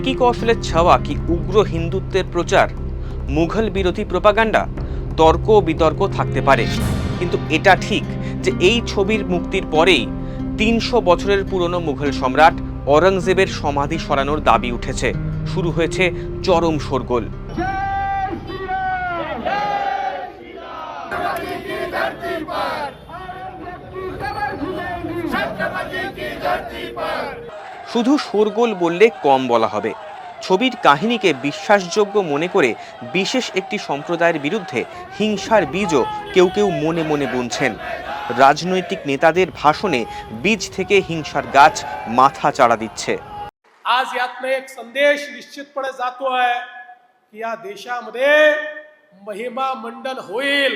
কৌশলের ছাওয়া কি উগ্র হিন্দুত্বের প্রচার? মুঘল বিরোধী প্রপাগান্ডা? তর্ক বিতর্ক থাকতে পারে। কিন্তু এটা ঠিক যে এই ছবির মুক্তির পরেই তিনশো বছরের পুরনো মুঘল সম্রাট অরঙ্গজেবের সমাধি সরানোর দাবি উঠেছে। শুরু হয়েছে চরম শোরগোল। শুধু শোরগোল বললে কম বলা হবে ছবির কাহিনীকে বিশ্বাসযোগ্য মনে করে বিশেষ একটি সম্প্রদায়ের বিরুদ্ধে হিংসার বীজও কেউ কেউ মনে মনে বুনছেন রাজনৈতিক নেতাদের ভাষণে বীজ থেকে হিংসার গাছ মাথা চাড়া দিচ্ছে आज यातनं एक संदेश निश्चितपणे जातो आहे की या देशामध्ये महिमा मंडन होईल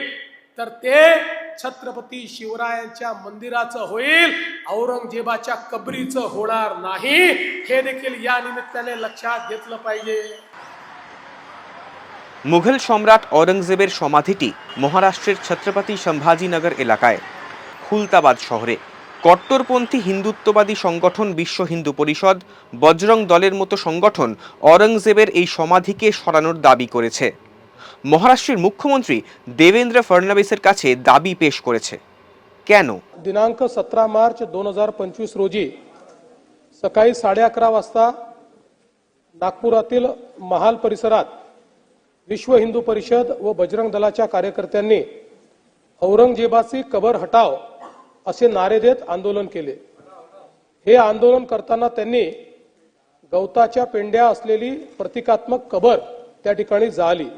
तर ते छत्रपती शिवरायांच्या मंदिराचं होईल औरंगजेबाच्या कबरीचं होणार नाही हे देखील या निमित्ताने लक्षात घेतलं पाहिजे মুঘল সম্রাট অরঙ্গজেবের সমাধিটি মহারাষ্ট্রের ছত্রপতি সম্ভাজিনগর এলাকায় খুলতাবাদ শহরে কট্টরপন্থী হিন্দুত্ববাদী সংগঠন বিশ্ব হিন্দু পরিষদ বজরং দলের মতো সংগঠন অরঙ্গজেবের এই সমাধিকে সরানোর দাবি করেছে মহারাষ্ট্রের মুখ্যমন্ত্রী দেবেন্দ্র फडणवीसের কাছে দাবি পেশ করেছে। কেন? दिनांक सतरा मार्च दोन हजार पंचवीस रोजी सकाळी साडे अकरा वाजता नागपुरातील महाल परिसरात विश्व हिंदू परिषद व बजरंग दलाच्या कार्यकर्त्यांनी औरंगजेबाची कबर हटाव असे नारे देत आंदोलन केले. हे आंदोलन करताना त्यांनी गवताच्या पेंड्या असलेली प्रतिकात्मक कबर त्या ठिकाणी जाली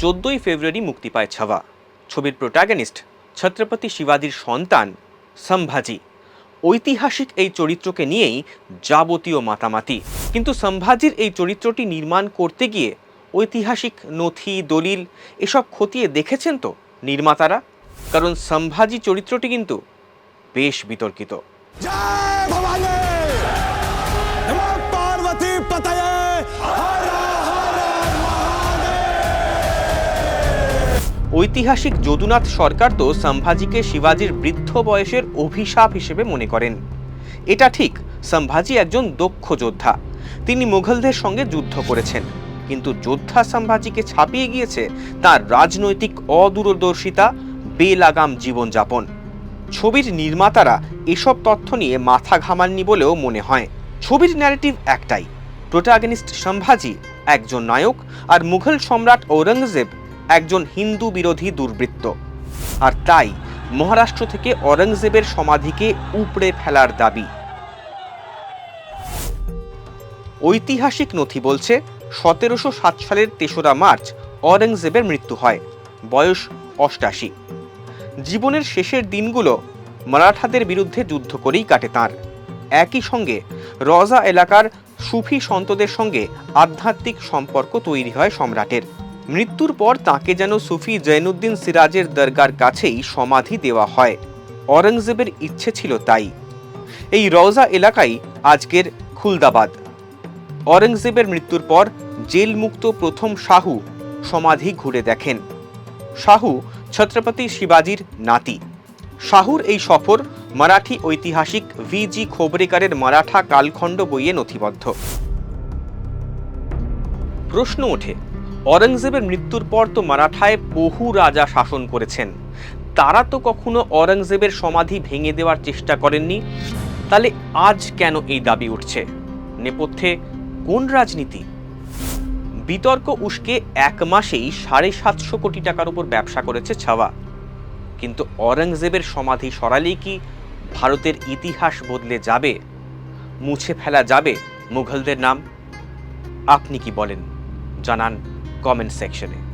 চোদ্দই ফেব্রুয়ারি মুক্তি পায় ছাওয়া। ছবির প্রোটাগনিস্ট ছত্রপতি শিবাজির সন্তান সম্ভাজি। ঐতিহাসিক এই চরিত্রকে নিয়েই যাবতীয় মাতামাতি। কিন্তু সম্ভাজির এই চরিত্রটি নির্মাণ করতে গিয়ে ঐতিহাসিক নথি, দলিল এসব খতিয়ে দেখেছেন তো নির্মাতারা? কারণ সম্ভাজি চরিত্রটি কিন্তু বেশ বিতর্কিত। ঐতিহাসিক যদুনাথ সরকার তো সম্ভাজিকে শিবাজির বৃদ্ধ বয়সের অভিশাপ হিসেবে মনে করেন। এটা ঠিক, সম্ভাজি একজন দক্ষ যোদ্ধা। তিনি মুঘলদের সঙ্গে যুদ্ধ করেছেন। কিন্তু যোদ্ধা সম্ভাজিকে ছাপিয়ে গিয়েছে তার রাজনৈতিক অদূরদর্শিতা, বেলাগাম জীবনযাপন। ছবির নির্মাতারা এসব তথ্য নিয়ে মাথা ঘামাননি বলেও মনে হয়। ছবির ন্যারেটিভ একটাই প্রোটাগনিস্ট সম্ভাজি একজন নায়ক আর মুঘল সম্রাট ঔরঙ্গজেব একজন হিন্দু বিরোধী দুর্বৃত্ত। আর তাই মহারাষ্ট্র থেকে অরঙ্গজেবের সমাধিকে উপড়ে ফেলার দাবি। ঐতিহাসিক নথি বলছে, সতেরোশো সাত সালের তেসরা মার্চ অরঙ্গজেবের মৃত্যু হয়, বয়স অষ্টাশি। জীবনের শেষের দিনগুলো মারাঠাদের বিরুদ্ধে যুদ্ধ করেই কাটে তাঁর। একই সঙ্গে রজা এলাকার সুফি সন্তদের সঙ্গে আধ্যাত্মিক সম্পর্ক তৈরি হয় সম্রাটের। মৃত্যুর পর তাকে যেন সুফি জৈনুদ্দিন সিরাজের দরগার কাছেই সমাধি দেওয়া হয়। অরঙ্গজেবের ইচ্ছে ছিল তাই। এই রওজা এলাকাই আজকের খুলদাবাদ। অরঙ্গজেবের মৃত্যুর পর জেলমুক্ত প্রথম শাহু সমাধি ঘুরে দেখেন। শাহু ছত্রপতি শিবাজির নাতি। শাহুর এই সফর মারাঠি ঐতিহাসিক ভি জি খোবরেকারের মারাঠা কালখণ্ড বইয়ে নথিবদ্ধ। প্রশ্ন ওঠে অরঙ্গজেবের মৃত্যুর পর তো মারাঠায় বহু রাজা শাসন করেছেন। তারা তো কখনো অরঙ্গজেবের সমাধি ভেঙে দেওয়ার চেষ্টা করেননি। তাহলে আজ কেন এই দাবি উঠছে? নেপথ্যে কোন রাজনীতি? বিতর্ক উস্কে এক মাসেই সাড়ে সাতশো কোটি টাকার উপর ব্যবসা করেছে ছাওয়া। কিন্তু অরঙ্গজেবের সমাধি সরালেই কি ভারতের ইতিহাস বদলে যাবে? মুছে ফেলা যাবে মুঘলদের নাম? আপনি কি বলেন? জানান कमेंट सेक्शन में।